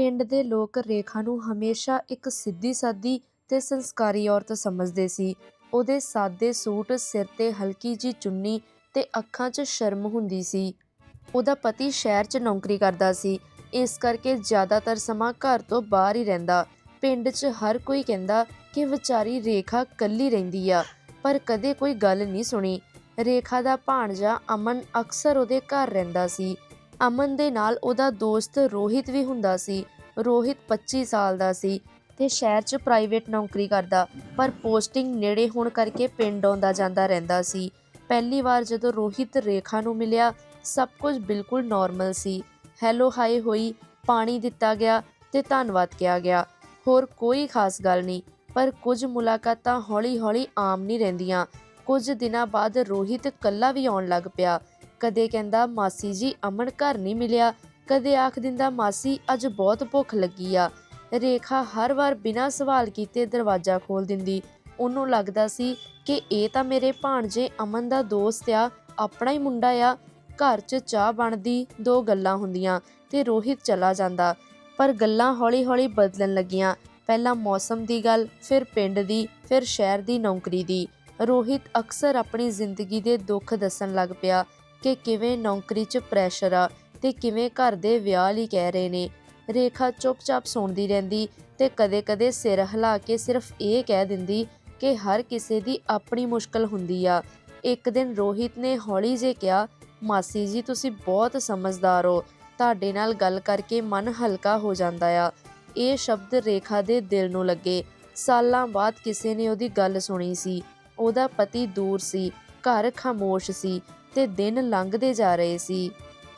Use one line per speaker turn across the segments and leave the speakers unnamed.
ਪਿੰਡ ਦੇ ਲੋਕ ਰੇਖਾ ਨੂੰ ਹਮੇਸ਼ਾ ਇੱਕ ਸਿੱਧੀ-ਸਾਦੀ ਤੇ ਸੰਸਕਾਰੀ ਔਰਤ ਸਮਝਦੇ ਸੀ। ਉਹਦੇ ਸਾਦੇ ਸੂਟ, ਸਿਰ 'ਤੇ ਹਲਕੀ ਜਿਹੀ ਚੁੰਨੀ ਤੇ ਅੱਖਾਂ 'ਚ ਸ਼ਰਮ ਹੁੰਦੀ ਸੀ। ਉਹਦਾ ਪਤੀ ਸ਼ਹਿਰ 'ਚ ਨੌਕਰੀ ਕਰਦਾ ਸੀ, ਇਸ ਕਰਕੇ ਜ਼ਿਆਦਾਤਰ ਸਮਾਂ ਘਰ ਤੋਂ ਬਾਹਰ ਹੀ ਰਹਿੰਦਾ। ਪਿੰਡ 'ਚ ਹਰ ਕੋਈ ਕਹਿੰਦਾ ਕਿ ਵਿਚਾਰੀ ਰੇਖਾ ਕੱਲੀ ਰਹਿੰਦੀ ਆ, ਪਰ ਕਦੇ ਕੋਈ ਗੱਲ ਨਹੀਂ ਸੁਣੀ। ਰੇਖਾ ਦਾ ਭਾਣਜਾ ਅਮਨ ਅਕਸਰ ਉਹਦੇ ਘਰ ਰਹਿੰਦਾ ਸੀ। ਅਮਨ ਦੇ ਨਾਲ ਉਹਦਾ ਦੋਸਤ ਰੋਹਿਤ ਵੀ ਹੁੰਦਾ ਸੀ। ਰੋਹਿਤ 25 ਸਾਲ ਦਾ ਸੀ ਤੇ ਸ਼ਹਿਰ 'ਚ ਪ੍ਰਾਈਵੇਟ ਨੌਕਰੀ ਕਰਦਾ, ਪਰ ਪੋਸਟਿੰਗ ਨੇੜੇ ਹੋਣ ਕਰਕੇ ਪਿੰਡ ਆਉਂਦਾ ਜਾਂਦਾ ਰਹਿੰਦਾ ਸੀ। ਪਹਿਲੀ ਵਾਰ ਜਦੋਂ ਰੋਹਿਤ ਰੇਖਾ ਨੂੰ ਮਿਲਿਆ, ਸਭ ਕੁਝ ਬਿਲਕੁਲ ਨਾਰਮਲ ਸੀ। ਹੈਲੋ ਹਾਏ ਹੋਈ, ਪਾਣੀ ਦਿੱਤਾ ਗਿਆ ਤੇ ਧੰਨਵਾਦ ਕਿਹਾ ਗਿਆ। ਹੋਰ ਕੋਈ ਖਾਸ ਗੱਲ ਨਹੀਂ, ਪਰ ਕੁਝ ਮੁਲਾਕਾਤਾਂ ਹੌਲੀ-ਹੌਲੀ ਆਮ ਨਹੀਂ ਰਹਿੰਦੀਆਂ। ਕੁਝ ਦਿਨਾਂ ਬਾਅਦ ਰੋਹਿਤ ਕੱਲਾ ਵੀ ਆਉਣ ਲੱਗ ਪਿਆ। ਕਦੇ ਕਹਿੰਦਾ ਮਾਸੀ ਜੀ ਅਮਨ ਘਰ ਨਹੀਂ ਮਿਲਿਆ, ਕਦੇ ਆਖ ਦਿੰਦਾ ਮਾਸੀ ਅੱਜ ਬਹੁਤ ਭੁੱਖ ਲੱਗੀ ਆ। ਰੇਖਾ ਹਰ ਵਾਰ ਬਿਨਾਂ ਸਵਾਲ ਕੀਤੇ ਦਰਵਾਜ਼ਾ ਖੋਲ੍ਹ ਦਿੰਦੀ। ਉਹਨੂੰ ਲੱਗਦਾ ਸੀ ਕਿ ਇਹ ਤਾਂ ਮੇਰੇ ਭਾਣਜੇ ਅਮਨ ਦਾ ਦੋਸਤ ਆ, ਆਪਣਾ ਹੀ ਮੁੰਡਾ ਆ। ਘਰ 'ਚ ਚਾਹ ਬਣਦੀ, ਦੋ ਗੱਲਾਂ ਹੁੰਦੀਆਂ ਤੇ ਰੋਹਿਤ ਚਲਾ ਜਾਂਦਾ। ਪਰ ਗੱਲਾਂ ਹੌਲੀ-ਹੌਲੀ ਬਦਲਣ ਲੱਗੀਆਂ। ਪਹਿਲਾਂ ਮੌਸਮ ਦੀ ਗੱਲ, ਫਿਰ ਪਿੰਡ ਦੀ, ਫਿਰ ਸ਼ਹਿਰ ਦੀ ਨੌਕਰੀ ਦੀ। ਰੋਹਿਤ ਅਕਸਰ ਆਪਣੀ ਜ਼ਿੰਦਗੀ ਦੇ ਦੁੱਖ ਦੱਸਣ ਲੱਗ ਪਿਆ ਕਿ ਕਿਵੇਂ ਨੌਕਰੀ 'ਚ ਪ੍ਰੈਸ਼ਰ ਆ ਤੇ ਕਿਵੇਂ ਘਰ ਦੇ ਵਿਆਹ ਲਈ ਕਹਿ ਰਹੇ ਨੇ। ਰੇਖਾ ਚੁੱਪ-ਚਾਪ ਸੁਣਦੀ ਰਹਿੰਦੀ ਤੇ ਕਦੇ-ਕਦੇ ਸਿਰ ਹਿਲਾ ਕੇ ਸਿਰਫ ਇਹ ਕਹਿ ਦਿੰਦੀ ਕਿ ਹਰ ਕਿਸੇ ਦੀ ਆਪਣੀ ਮੁਸ਼ਕਲ ਹੁੰਦੀ ਆ। ਇੱਕ ਦਿਨ ਰੋਹਿਤ ਨੇ ਹੌਲੀ ਜੇ ਕਿਹਾ, ਮਾਸੀ ਜੀ ਤੁਸੀਂ ਬਹੁਤ ਸਮਝਦਾਰ ਹੋ, ਤੁਹਾਡੇ ਨਾਲ ਗੱਲ ਕਰਕੇ ਮਨ ਹਲਕਾ ਹੋ ਜਾਂਦਾ ਆ। ਇਹ ਸ਼ਬਦ ਰੇਖਾ ਦੇ ਦਿਲ ਨੂੰ ਲੱਗੇ। ਸਾਲਾਂ ਬਾਅਦ ਕਿਸੇ ਨੇ ਉਹਦੀ ਗੱਲ ਸੁਣੀ ਸੀ। ਉਹਦਾ ਪਤੀ ਦੂਰ ਸੀ, ਘਰ ਖਾਮੋਸ਼ ਸੀ ਤੇ ਦਿਨ ਲੰਘਦੇ ਜਾ ਰਹੇ ਸੀ।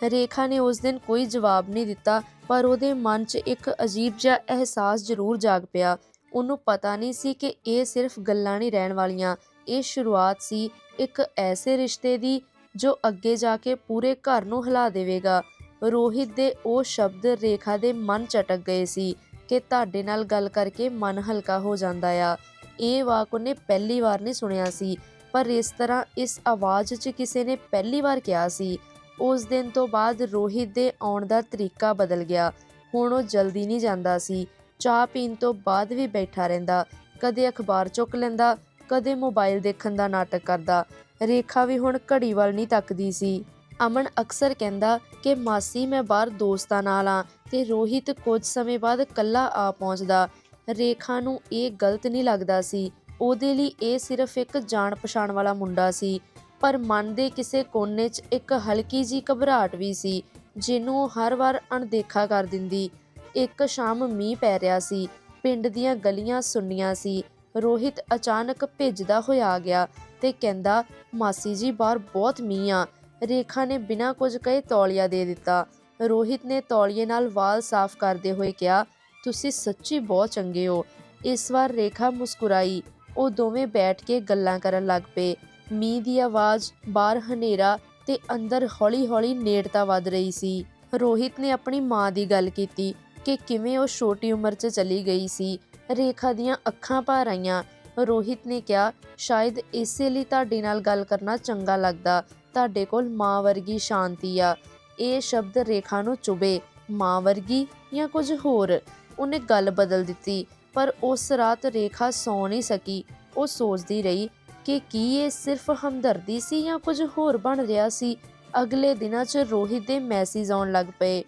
ਰੇਖਾ ਨੇ ਉਸ ਦਿਨ ਕੋਈ ਜਵਾਬ ਨਹੀਂ ਦਿੱਤਾ, ਪਰ ਉਹਦੇ ਮਨ 'ਚ ਇੱਕ ਅਜੀਬ ਜਿਹਾ ਅਹਿਸਾਸ ਜ਼ਰੂਰ ਜਾਗ ਪਿਆ। ਉਹਨੂੰ ਪਤਾ ਨਹੀਂ ਸੀ ਕਿ ਇਹ ਸਿਰਫ ਗੱਲਾਂ ਨਹੀਂ ਰਹਿਣ ਵਾਲੀਆਂ, ਇਹ ਸ਼ੁਰੂਆਤ ਸੀ ਇੱਕ ਐਸੇ ਰਿਸ਼ਤੇ ਦੀ ਜੋ ਅੱਗੇ ਜਾ ਕੇ ਪੂਰੇ ਘਰ ਨੂੰ ਹਿਲਾ ਦੇਵੇਗਾ। ਰੋਹਿਤ ਦੇ ਉਹ ਸ਼ਬਦ ਰੇਖਾ ਦੇ ਮਨ ਚਟਕ ਗਏ ਸੀ ਕਿ ਤੁਹਾਡੇ ਨਾਲ ਗੱਲ ਕਰਕੇ ਮਨ ਹਲਕਾ ਹੋ ਜਾਂਦਾ ਆ। ਇਹ ਵਾਕ ਉਹਨੇ ਪਹਿਲੀ ਵਾਰ ਨਹੀਂ ਸੁਣਿਆ ਸੀ, ਪਰ ਇਸ ਤਰ੍ਹਾਂ ਇਸ ਆਵਾਜ਼ 'ਚ ਕਿਸੇ ਨੇ ਪਹਿਲੀ ਵਾਰ ਕਿਹਾ ਸੀ। ਉਸ ਦਿਨ ਤੋਂ ਬਾਅਦ ਰੋਹਿਤ ਦੇ ਆਉਣ ਦਾ ਤਰੀਕਾ ਬਦਲ ਗਿਆ। ਹੁਣ ਉਹ ਜਲਦੀ ਨਹੀਂ ਜਾਂਦਾ ਸੀ। ਚਾਹ ਪੀਣ ਤੋਂ ਬਾਅਦ ਵੀ ਬੈਠਾ ਰਹਿੰਦਾ। ਕਦੇ ਅਖਬਾਰ ਚੁੱਕ ਲੈਂਦਾ, ਕਦੇ ਮੋਬਾਈਲ ਦੇਖਣ ਦਾ ਨਾਟਕ ਕਰਦਾ। ਰੇਖਾ ਵੀ ਹੁਣ ਘੜੀ ਵੱਲ ਨਹੀਂ ਤੱਕਦੀ ਸੀ। ਅਮਨ ਅਕਸਰ ਕਹਿੰਦਾ ਕਿ ਮਾਸੀ ਮੈਂ ਬਾਹਰ ਦੋਸਤਾਂ ਨਾਲ ਆਂ ਤੇ ਰੋਹਿਤ ਕੁਝ ਸਮੇਂ ਬਾਅਦ ਕੱਲਾ ਆ ਪਹੁੰਚਦਾ। ਰੇਖਾ ਨੂੰ ਇਹ ਗਲਤ ਨਹੀਂ ਲੱਗਦਾ ਸੀ। ਉਹਦੇ ਲਈ ਇਹ ਸਿਰਫ ਇੱਕ ਜਾਣ-ਪਛਾਣ ਵਾਲਾ ਮੁੰਡਾ ਸੀ, ਪਰ ਮਨ ਦੇ ਕਿਸੇ ਕੋਨੇ 'ਚ ਇੱਕ ਹਲਕੀ ਜਿਹੀ ਘਬਰਾਹਟ ਵੀ ਸੀ, ਜਿਹਨੂੰ ਹਰ ਵਾਰ ਅਣਦੇਖਾ ਕਰ ਦਿੰਦੀ। ਇੱਕ ਸ਼ਾਮ ਮੀਂਹ ਪੈ ਰਿਹਾ ਸੀ। ਪਿੰਡ ਦੀਆਂ ਗਲੀਆਂ ਸੁੰਨੀਆਂ ਸੀ। ਰੋਹਿਤ ਅਚਾਨਕ ਭਿੱਜਦਾ ਹੋਇਆ ਆ ਗਿਆ ਤੇ ਕਹਿੰਦਾ, ਮਾਸੀ ਜੀ ਬਾਹਰ ਬਹੁਤ ਮੀਂਹ ਆ। ਰੇਖਾ ਨੇ ਬਿਨਾਂ ਕੁਝ ਕਹੇ ਤੌਲੀਆ ਦੇ ਦਿੱਤਾ। ਰੋਹਿਤ ਨੇ ਤੌਲੀਏ ਨਾਲ ਵਾਲ ਸਾਫ਼ ਕਰਦੇ ਹੋਏ ਕਿਹਾ, ਤੁਸੀਂ ਸੱਚੀ ਬਹੁਤ ਚੰਗੇ ਹੋ। ਇਸ ਵਾਰ ਰੇਖਾ ਮੁਸਕਰਾਈ। ਉਹ ਦੋਵੇਂ ਬੈਠ ਕੇ ਗੱਲਾਂ ਕਰਨ ਲੱਗ ਪਏ। ਮੀਂਹ ਦੀ ਆਵਾਜ਼, ਬਾਹਰ ਹਨੇਰਾ ਤੇ ਅੰਦਰ ਹੌਲੀ-ਹੌਲੀ ਨੇੜਤਾ ਵੱਧ ਰਹੀ ਸੀ। ਰੋਹਿਤ ਨੇ ਆਪਣੀ ਮਾਂ ਦੀ ਗੱਲ ਕੀਤੀ ਕਿ ਕਿਵੇਂ ਉਹ ਛੋਟੀ ਉਮਰ 'ਚ ਚਲੀ ਗਈ ਸੀ। ਰੇਖਾ ਦੀਆਂ ਅੱਖਾਂ ਭਰ ਆਈਆਂ। ਰੋਹਿਤ ਨੇ ਕਿਹਾ, ਸ਼ਾਇਦ ਇਸੇ ਲਈ ਤੁਹਾਡੇ ਨਾਲ ਗੱਲ ਕਰਨਾ ਚੰਗਾ ਲੱਗਦਾ, ਤੁਹਾਡੇ ਕੋਲ ਮਾਂ ਵਰਗੀ ਸ਼ਾਂਤੀ ਆ। ਇਹ ਸ਼ਬਦ ਰੇਖਾ ਨੂੰ ਚੁਬੇ ਮਾਂ ਵਰਗੀ ਜਾਂ ਕੁਝ ਹੋਰ? ਉਹਨੇ ਗੱਲ ਬਦਲ ਦਿੱਤੀ, ਪਰ ਉਸ ਰਾਤ ਰੇਖਾ ਸੌਂ ਨਹੀਂ ਸਕੀ। ਉਹ ਸੋਚਦੀ ਰਹੀ ਕਿ ਕੀ ਇਹ ਸਿਰਫ ਹਮਦਰਦੀ ਸੀ ਜਾਂ ਕੁਝ ਹੋਰ ਬਣ ਰਿਹਾ ਸੀ। ਅਗਲੇ ਦਿਨਾਂ 'ਚ ਰੋਹਿਤ ਦੇ ਮੈਸੇਜ ਆਉਣ ਲੱਗ ਪਏ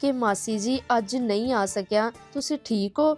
ਕਿ ਮਾਸੀ ਜੀ ਅੱਜ ਨਹੀਂ ਆ ਸਕਿਆ, ਤੁਸੀਂ ਠੀਕ ਹੋ?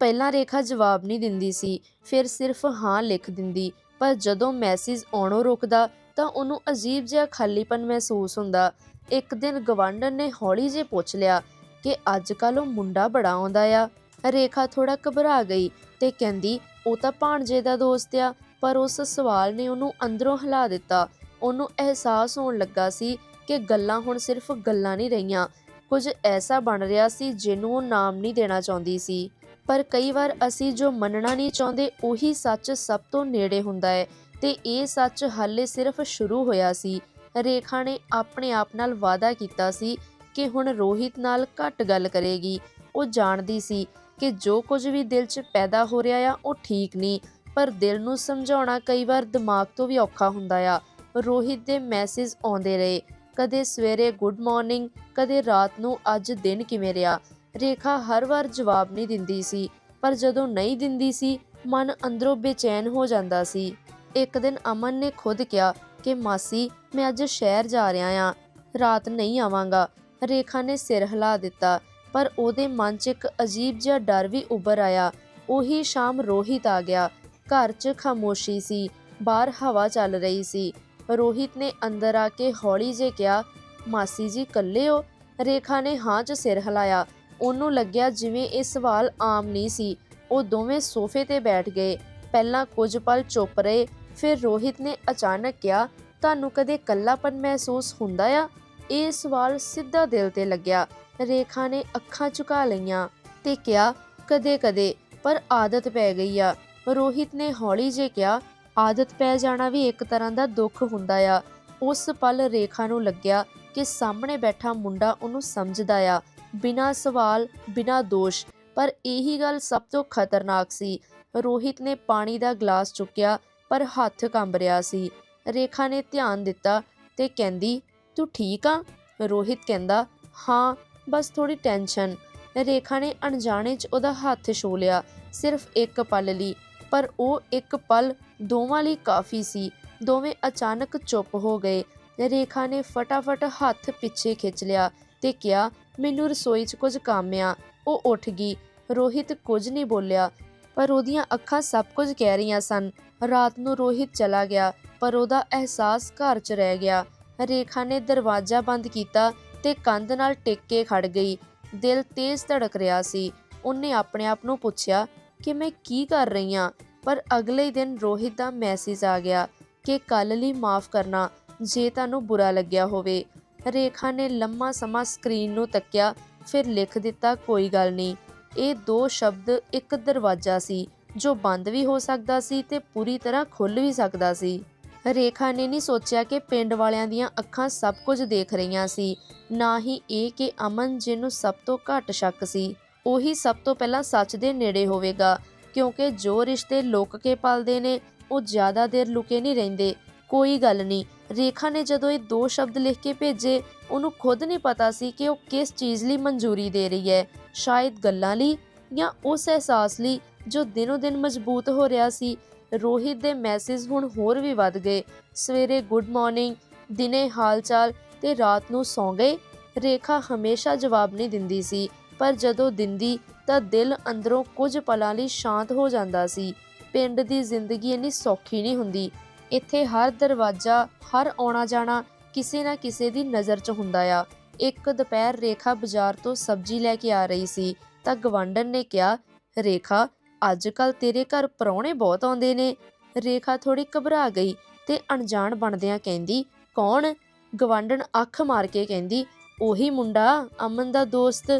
ਪਹਿਲਾਂ ਰੇਖਾ ਜਵਾਬ ਨਹੀਂ ਦਿੰਦੀ ਸੀ, ਫਿਰ ਸਿਰਫ ਹਾਂ ਲਿਖ ਦਿੰਦੀ, ਪਰ ਜਦੋਂ ਮੈਸੇਜ ਆਉਣੋਂ ਰੁਕਦਾ ਤਾਂ ਉਹਨੂੰ ਅਜੀਬ ਜਿਹਾ ਖਾਲੀਪਨ ਮਹਿਸੂਸ ਹੁੰਦਾ। ਇੱਕ ਦਿਨ ਗਵਾਂਢਣ ਨੇ ਹੌਲੀ ਜਿਹੇ ਪੁੱਛ ਲਿਆ ਕਿ ਅੱਜ-ਕੱਲ੍ਹ ਉਹ ਮੁੰਡਾ ਬੜਾ ਆਉਂਦਾ ਆ। ਰੇਖਾ ਥੋੜਾ ਘਬਰਾ ਗਈ ਤੇ ਕਹਿੰਦੀ, ਉਹ ਤਾਂ ਭਾਣਜੇ ਦਾ ਦੋਸਤ ਆ, ਪਰ ਉਸ ਸਵਾਲ ਨੇ ਉਹਨੂੰ ਅੰਦਰੋਂ ਹਿਲਾ ਦਿੱਤਾ। ਉਹਨੂੰ ਅਹਿਸਾਸ ਹੋਣ ਲੱਗਾ ਸੀ ਕਿ ਗੱਲਾਂ ਹੁਣ ਸਿਰਫ ਗੱਲਾਂ ਨਹੀਂ ਰਹੀਆਂ, ਕੁਝ ਐਸਾ ਬਣ ਰਿਹਾ ਸੀ ਜਿਹਨੂੰ ਉਹ ਨਾਮ ਨਹੀਂ ਦੇਣਾ ਚਾਹੁੰਦੀ ਸੀ। ਪਰ ਕਈ ਵਾਰ ਅਸੀਂ ਜੋ ਮੰਨਣਾ ਨਹੀਂ ਚਾਹੁੰਦੇ ਉਹੀ ਸੱਚ ਸਭ ਤੋਂ ਨੇੜੇ ਹੁੰਦਾ ਹੈ ਤੇ ਇਹ ਸੱਚ ਹਾਲੇ ਸਿਰਫ ਸ਼ੁਰੂ ਹੋਇਆ ਸੀ। ਰੇਖਾ ਨੇ ਆਪਣੇ ਆਪ ਨਾਲ ਵਾਅਦਾ ਕੀਤਾ ਸੀ ਕਿ ਹੁਣ ਰੋਹਿਤ ਨਾਲ ਘੱਟ ਗੱਲ ਕਰੇਗੀ। ਉਹ ਜਾਣਦੀ ਸੀ ਕਿ ਜੋ ਕੁਝ ਵੀ ਦਿਲ 'ਚ ਪੈਦਾ ਹੋ ਰਿਹਾ ਆ ਉਹ ਠੀਕ ਨਹੀਂ, ਪਰ ਦਿਲ ਨੂੰ ਸਮਝਾਉਣਾ ਕਈ ਵਾਰ ਦਿਮਾਗ ਤੋਂ ਵੀ ਔਖਾ ਹੁੰਦਾ ਆ। ਰੋਹਿਤ ਦੇ ਮੈਸੇਜ ਆਉਂਦੇ ਰਹੇ, ਕਦੇ ਸਵੇਰੇ ਗੁੱਡ ਮਾਰਨਿੰਗ, ਕਦੇ ਰਾਤ ਨੂੰ ਅੱਜ ਦਿਨ ਕਿਵੇਂ ਰਿਹਾ। ਰੇਖਾ ਹਰ ਵਾਰ ਜਵਾਬ ਨਹੀਂ ਦਿੰਦੀ ਸੀ ਪਰ ਜਦੋਂ ਨਹੀਂ ਦਿੰਦੀ ਸੀ ਮਨ ਅੰਦਰੋਂ ਬੇਚੈਨ ਹੋ ਜਾਂਦਾ ਸੀ ਇੱਕ ਦਿਨ ਅਮਨ ਨੇ ਖੁਦ ਕਿਹਾ ਕਿ ਮਾਸੀ ਮੈਂ ਅੱਜ ਸ਼ਹਿਰ ਜਾ ਰਿਹਾ ਆ ਰਾਤ ਨਹੀਂ ਆਵਾਂਗਾ ਰੇਖਾ ਨੇ ਸਿਰ ਹਿਲਾ ਦਿੱਤਾ ਪਰ ਉਹਦੇ ਮਨ 'ਚ ਇੱਕ ਅਜੀਬ ਜਿਹਾ ਡਰ ਵੀ ਉੱਭਰ ਆਇਆ। ਉਹੀ ਸ਼ਾਮ ਰੋਹਿਤ ਆ ਗਿਆ। ਘਰ 'ਚ ਖਾਮੋਸ਼ੀ ਸੀ, ਬਾਹਰ ਹਵਾ ਚੱਲ ਰਹੀ ਸੀ। ਰੋਹਿਤ ਨੇ ਅੰਦਰ ਆ ਕੇ ਹੌਲੀ ਜੇ ਕਿਹਾ, ਮਾਸੀ ਜੀ ਇਕੱਲੇ ਹੋ? ਰੇਖਾ ਨੇ ਹਾਂ 'ਚ ਸਿਰ ਹਿਲਾਇਆ। ਉਹਨੂੰ ਲੱਗਿਆ ਜਿਵੇਂ ਇਹ ਸਵਾਲ ਆਮ ਨਹੀਂ ਸੀ। ਉਹ ਦੋਵੇਂ ਸੋਫੇ ਤੇ ਬੈਠ ਗਏ। ਪਹਿਲਾਂ ਕੁਝ ਪਲ ਚੁੱਪ ਰਹੇ, ਫਿਰ ਰੋਹਿਤ ਨੇ ਅਚਾਨਕ ਕਿਹਾ, ਤੁਹਾਨੂੰ ਕਦੇ ਇਕੱਲਾਪਨ ਮਹਿਸੂਸ ਹੁੰਦਾ ਆ? ਇਹ ਸਵਾਲ ਸਿੱਧਾ ਦਿਲ ਤੇ ਲੱਗਿਆ। ਰੇਖਾ ਨੇ ਅੱਖਾਂ ਝੁਕਾ ਲਈਆਂ ਤੇ ਕਿਹਾ ਕਦੇ-ਕਦੇ ਪਰ ਆਦਤ ਪੈ ਗਈ ਆ। ਰੋਹਿਤ ਨੇ ਹੌਲੀ ਜੇ ਕਿਹਾ, ਆਦਤ ਪੈ ਜਾਣਾ ਵੀ ਇੱਕ ਤਰ੍ਹਾਂ ਦਾ ਦੁੱਖ ਹੁੰਦਾ ਆ। ਉਸ ਪਲ ਰੇਖਾ ਨੂੰ ਲੱਗਿਆ ਕਿ ਸਾਹਮਣੇ ਬੈਠਾ ਮੁੰਡਾ ਉਹਨੂੰ ਸਮਝਦਾ ਆ। ਬਿਨਾਂ ਸਵਾਲ, ਬਿਨਾਂ ਦੋਸ਼, ਪਰ ਇਹੀ ਗੱਲ ਸਭ ਤੋਂ ਖਤਰਨਾਕ ਸੀ। ਰੋਹਿਤ ਨੇ ਪਾਣੀ ਦਾ ਗਲਾਸ ਚੁੱਕਿਆ, ਪਰ ਹੱਥ ਕੰਬ ਰਿਹਾ ਸੀ। ਰੇਖਾ ਨੇ ਧਿਆਨ ਦਿੱਤਾ ਤੇ ਕਹਿੰਦੀ, ਤੂੰ ਠੀਕ ਆ? ਰੋਹਿਤ ਕਹਿੰਦਾ, ਹਾਂ ਬਸ ਥੋੜੀ ਟੈਨਸ਼ਨ। ਰੇਖਾ ਨੇ ਅਣਜਾਣੇ 'ਚ ਉਹਦਾ ਹੱਥ ਛੂ ਲਿਆ, ਸਿਰਫ ਇੱਕ ਪਲ ਲਈ। ਪਰ ਉਹ ਇੱਕ ਪਲ ਦੋਵਾਂ ਲਈ ਕਾਫੀ ਸੀ। ਦੋਵੇਂ ਅਚਾਨਕ ਚੁੱਪ ਹੋ ਗਏ। ਰੇਖਾ ਨੇ ਫਟਾਫਟ ਹੱਥ ਪਿੱਛੇ ਖਿੱਚ ਲਿਆ ਤੇ ਕਿਹਾ, ਮੈਨੂੰ ਰਸੋਈ 'ਚ ਕੁਝ ਕੰਮ ਆ। ਉਹ ਉੱਠ ਗਈ। ਰੋਹਿਤ ਕੁਝ ਨਹੀਂ ਬੋਲਿਆ, ਪਰ ਉਹਦੀਆਂ ਅੱਖਾਂ ਸਭ ਕੁਝ ਕਹਿ ਰਹੀਆਂ ਸਨ। ਰਾਤ ਨੂੰ ਰੋਹਿਤ ਚਲਾ ਗਿਆ, ਪਰ ਉਹਦਾ ਅਹਿਸਾਸ ਘਰ 'ਚ ਰਹਿ ਗਿਆ। ਰੇਖਾ ਨੇ ਦਰਵਾਜ਼ਾ ਬੰਦ ਕੀਤਾ ਤੇ ਕੰਧ ਨਾਲ ਟਿਕ ਕੇ ਖੜ ਗਈ। ਦਿਲ ਤੇਜ਼ ਧੜਕ ਰਿਹਾ ਸੀ। ਉਹਨੇ ਆਪਣੇ ਆਪ ਨੂੰ ਪੁੱਛਿਆ ਕਿ ਮੈਂ ਕੀ ਕਰ ਰਹੀ ਹਾਂ? ਪਰ ਅਗਲੇ ਹੀ ਦਿਨ ਰੋਹਿਤ ਦਾ ਮੈਸੇਜ ਆ ਗਿਆ ਕਿ ਕੱਲ ਲਈ ਮਾਫ ਕਰਨਾ, ਜੇ ਤੁਹਾਨੂੰ ਬੁਰਾ ਲੱਗਿਆ ਹੋਵੇ। ਰੇਖਾ ਨੇ ਲੰਮਾ ਸਮਾਂ ਸਕਰੀਨ ਨੂੰ ਤੱਕਿਆ, ਫਿਰ ਲਿਖ ਦਿੱਤਾ, ਕੋਈ ਗੱਲ ਨਹੀਂ। ਇਹ ਦੋ ਸ਼ਬਦ ਇੱਕ ਦਰਵਾਜ਼ਾ ਸੀ, ਜੋ ਬੰਦ ਵੀ ਹੋ ਸਕਦਾ ਸੀ ਤੇ ਪੂਰੀ ਤਰ੍ਹਾਂ ਖੁੱਲ ਵੀ ਸਕਦਾ ਸੀ। ਰੇਖਾ ਨੇ ਨਹੀਂ ਸੋਚਿਆ ਕਿ ਪਿੰਡ ਵਾਲਿਆਂ ਦੀਆਂ ਅੱਖਾਂ ਸਭ ਕੁਝ ਦੇਖ ਰਹੀਆਂ ਸੀ। ਨਾ ਹੀ ਇਹ ਕਿ ਅਮਨ, ਜਿਹਨੂੰ ਸਭ ਤੋਂ ਘੱਟ ਸ਼ੱਕ ਸੀ, ਉਹੀ ਸਭ ਤੋਂ ਪਹਿਲਾਂ ਸੱਚ ਦੇ ਨੇੜੇ ਹੋਵੇਗਾ, ਕਿਉਂਕਿ ਜੋ ਰਿਸ਼ਤੇ ਲੁਕ ਕੇ ਪਲਦੇ ਨੇ, ਉਹ ਜ਼ਿਆਦਾ ਦੇਰ ਲੁਕੇ ਨਹੀਂ ਰਹਿੰਦੇ। ਕੋਈ ਗੱਲ ਨਹੀਂ, ਰੇਖਾ ਨੇ ਜਦੋਂ ਇਹ ਦੋ ਸ਼ਬਦ ਲਿਖ ਕੇ ਭੇਜੇ, ਉਹਨੂੰ ਖੁਦ ਨਹੀਂ ਪਤਾ ਸੀ ਕਿ ਉਹ ਕਿਸ ਚੀਜ਼ ਲਈ ਮਨਜ਼ੂਰੀ ਦੇ ਰਹੀ ਹੈ, ਸ਼ਾਇਦ ਗੱਲਾਂ ਲਈ ਜਾਂ ਉਸ ਅਹਿਸਾਸ ਲਈ ਜੋ ਦਿਨੋ ਦਿਨ ਮਜ਼ਬੂਤ ਹੋ ਰਿਹਾ ਸੀ। ਰੋਹਿਤ ਦੇ ਮੈਸੇਜ ਹੁਣ ਹੋਰ ਵੀ ਵੱਧ ਗਏ। ਸਵੇਰੇ ਗੁੱਡ ਮਾਰਨਿੰਗ, ਦਿਨੇ ਹਾਲਚਾਲ ਤੇ ਰਾਤ ਨੂੰ ਸੌਂ ਗਏ। ਰੇਖਾ ਹਮੇਸ਼ਾ ਜਵਾਬ ਨਹੀਂ ਦਿੰਦੀ ਸੀ, ਪਰ ਜਦੋਂ ਦਿੰਦੀ ਤਾਂ ਦਿਲ ਅੰਦਰੋਂ ਕੁਝ ਪਲਾਂ ਲਈ ਸ਼ਾਂਤ ਹੋ ਜਾਂਦਾ ਸੀ। ਪਿੰਡ ਦੀ ਜ਼ਿੰਦਗੀ ਇੰਨੀ ਸੌਖੀ ਨਹੀਂ ਹੁੰਦੀ। ਇੱਥੇ ਹਰ ਦਰਵਾਜ਼ਾ, ਹਰ ਆਉਣਾ ਜਾਣਾ ਕਿਸੇ ਨਾ ਕਿਸੇ ਦੀ ਨਜ਼ਰ 'ਚ ਹੁੰਦਾ ਆ। ਇੱਕ ਦੁਪਹਿਰ ਰੇਖਾ ਬਾਜ਼ਾਰ ਤੋਂ ਸਬਜ਼ੀ ਲੈ ਕੇ ਆ ਰਹੀ ਸੀ ਤਾਂ ਗਵਾਂਢਣ ਨੇ ਕਿਹਾ, ਰੇਖਾ ਅੱਜ ਕੱਲ ਤੇਰੇ ਘਰ ਪਰੌਣੇ ਬਹੁਤ ਆਉਂਦੇ ਨੇ। ਰੇਖਾ ਥੋੜੀ ਘਬਰਾ ਗਈ ਤੇ ਅਣਜਾਣ ਬਣਦਿਆਂ ਕਹਿੰਦੀ, ਕੌਣ? ਗਵਾਂਢਣ ਅੱਖ ਮਾਰ ਕੇ ਕਹਿੰਦੀ, ਉਹੀ ਮੁੰਡਾ, ਅਮਨ ਦਾ ਦੋਸਤ।